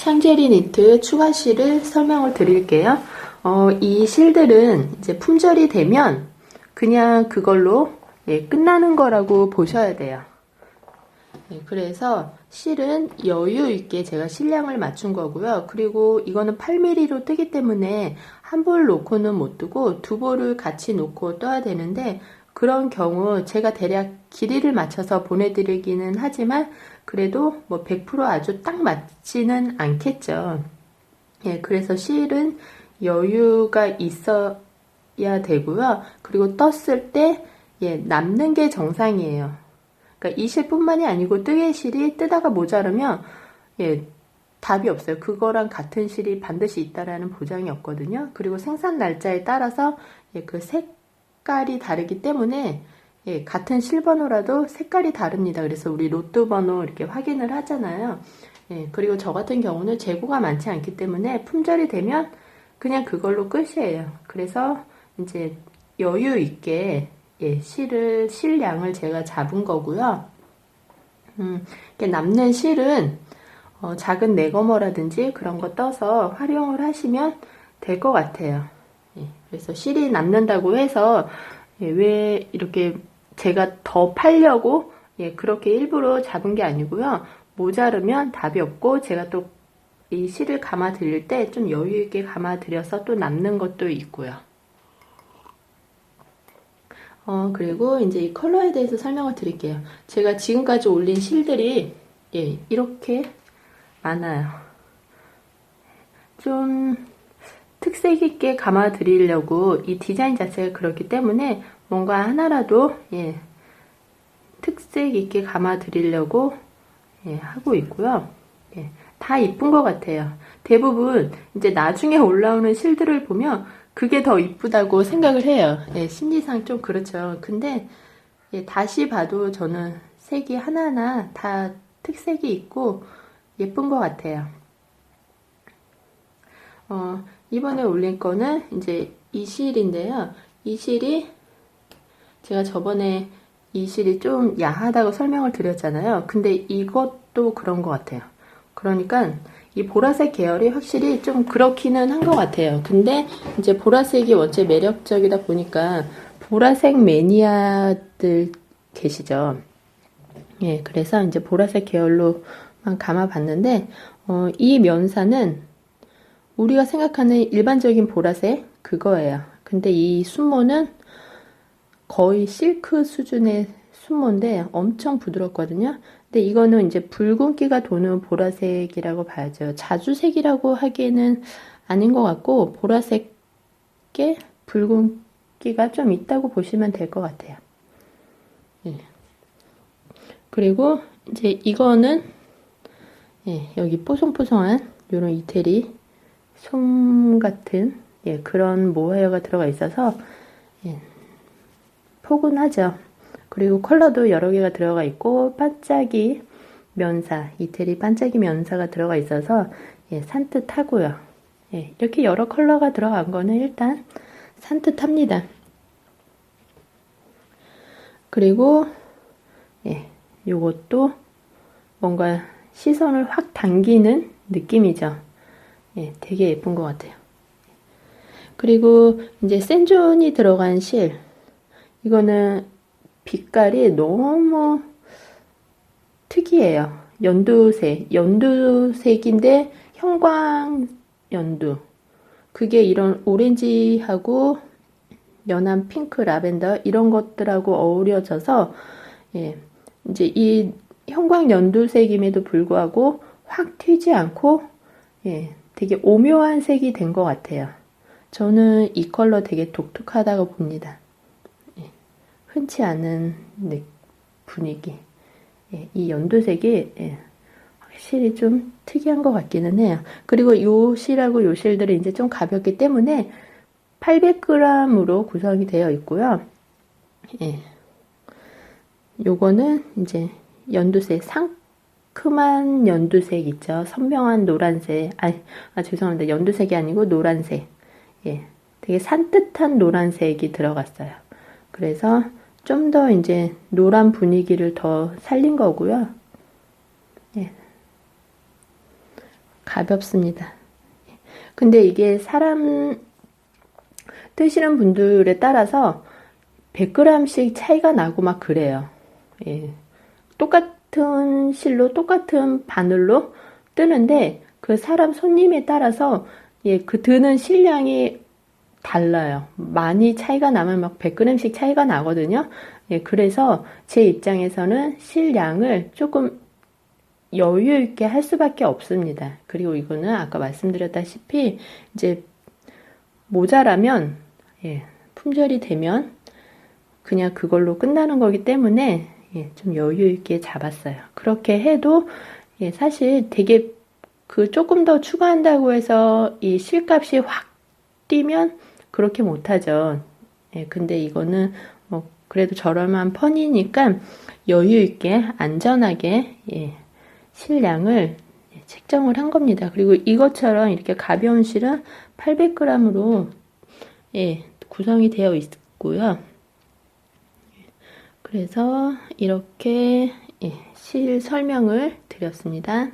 샹제리 니트 추가 실을 설명을 드릴게요. 어, 이 실들은 이제 품절이 되면 그냥 그걸로 예, 끝나는 거라고 보셔야 돼요. 예, 그래서 실은 여유 있게 제가 실량을 맞춘 거고요. 그리고 이거는 8mm로 뜨기 때문에 한 볼 놓고는 못 뜨고 두 볼을 같이 놓고 떠야 되는데 그런 경우 제가 대략 길이를 맞춰서 보내드리기는 하지만 그래도 뭐 100% 아주 딱 맞지는 않겠죠. 예, 그래서 실은 여유가 있어야 되고요. 그리고 떴을 때 예, 남는 게 정상이에요. 그러니까 이 실뿐만이 아니고 뜨개 실이 뜨다가 모자르면 예, 답이 없어요. 그거랑 같은 실이 반드시 있다라는 보장이 없거든요. 그리고 생산 날짜에 따라서 예, 그 색 깔이 다르기 때문에 예, 같은 실번호라도 색깔이 다릅니다. 그래서 우리 로또 번호 이렇게 확인을 하잖아요. 예, 그리고 저 같은 경우는 재고가 많지 않기 때문에 품절이 되면 그냥 그걸로 끝이에요. 그래서 이제 여유 있게 예, 실을 실량을 제가 잡은 거고요. 음, 남는 실은 어, 작은 네거머라든지 그런 거 떠서 활용을 하시면 될 것 같아요. 예, 그래서 실이 남는다고 해서 예, 왜 이렇게 제가 더 팔려고 예, 그렇게 일부러 잡은 게 아니고요. 모자르면 답이 없고 제가 또 이 실을 감아 드릴 때 좀 여유 있게 감아 드려서 또 남는 것도 있고요. 어, 그리고 이제 이 컬러에 대해서 설명을 드릴게요. 제가 지금까지 올린 실들이 예, 이렇게 많아요. 좀 특색 있게 감아 드리려고 이 디자인 자체가 그렇기 때문에 뭔가 하나라도 예, 특색 있게 감아 드리려고 예, 하고 있고요. 예, 다 이쁜 것 같아요. 대부분 이제 나중에 올라오는 실들을 보면 그게 더 이쁘다고 생각을 해요. 예, 심리상 좀 그렇죠. 근데 예, 다시 봐도 저는 색이 하나하나 다 특색이 있고 예쁜 것 같아요. 어, 이번에 올린 거는 이제 이 실인데요. 이 실이 제가 저번에 이 실이 좀 야하다고 설명을 드렸잖아요. 근데 이것도 그런 것 같아요. 그러니까 이 보라색 계열이 확실히 좀 그렇기는 한 것 같아요. 근데 이제 보라색이 원체 매력적이다 보니까 보라색 매니아들 계시죠. 예, 그래서 이제 보라색 계열로만 감아봤는데, 어, 이 면사는 우리가 생각하는 일반적인 보라색 그거예요. 근데 이 순모는 거의 실크 수준의 순모인데 엄청 부드럽거든요. 근데 이거는 이제 붉은기가 도는 보라색이라고 봐야죠. 자주색이라고 하기에는 아닌 것 같고 보라색에 붉은기가 좀 있다고 보시면 될 것 같아요. 예. 그리고 이제 이거는 예, 여기 뽀송뽀송한 이런 이태리 솜 같은 예, 그런 모헤어가 들어가 있어서 예, 포근하죠. 그리고 컬러도 여러 개가 들어가 있고 반짝이 면사, 이태리 반짝이 면사가 들어가 있어서 예, 산뜻하고요. 예, 이렇게 여러 컬러가 들어간 거는 일단 산뜻합니다. 그리고 예, 요것도 뭔가 시선을 확 당기는 느낌이죠. 예, 되게 예쁜 것 같아요. 그리고 이제 센존이 들어간 실. 이거는 빛깔이 너무 특이해요. 연두색, 연두색인데 형광 연두. 그게 이런 오렌지하고 연한 핑크, 라벤더 이런 것들하고 어우러져서 예, 이제 이 형광 연두색임에도 불구하고 확 튀지 않고 예, 되게 오묘한 색이 된 것 같아요. 저는 이 컬러 되게 독특하다고 봅니다. 흔치 않은 네, 분위기. 예, 이 연두색이 예, 확실히 좀 특이한 것 같기는 해요. 그리고 요 실하고 요 실들은 이제 좀 가볍기 때문에 800g으로 구성이 되어 있고요. 예. 요거는 이제 연두색, 상 큼한 연두색 있죠. 선명한 노란색. 아, 아 죄송합니다. 연두색이 아니고 노란색. 예. 되게 산뜻한 노란색이 들어갔어요. 그래서 좀 더 이제 노란 분위기를 더 살린 거고요. 예. 가볍습니다. 근데 이게 사람 뜨시는 분들에 따라서 100g씩 차이가 나고 막 그래요. 예. 똑같 은 실로 똑같은 바늘로 뜨는데 그 사람 손님에 따라서 예, 그 드는 실량이 달라요. 많이 차이가 나면 막 100g씩 차이가 나거든요. 예, 그래서 제 입장에서는 실량을 조금 여유 있게 할 수밖에 없습니다. 그리고 이거는 아까 말씀드렸다시피 이제 모자라면 예, 품절이 되면 그냥 그걸로 끝나는 거기 때문에 예, 좀 여유 있게 잡았어요. 그렇게 해도 예, 사실 되게 그 조금 더 추가한다고 해서 이 실값이 확 뛰면 그렇게 못하죠. 예, 근데 이거는 뭐 그래도 저렴한 펀이니까 여유 있게 안전하게 예, 실량을 예, 책정을 한 겁니다. 그리고 이것처럼 이렇게 가벼운 실은 800g으로 예, 구성이 되어 있고요. 그래서 이렇게 예, 실 설명을 드렸습니다.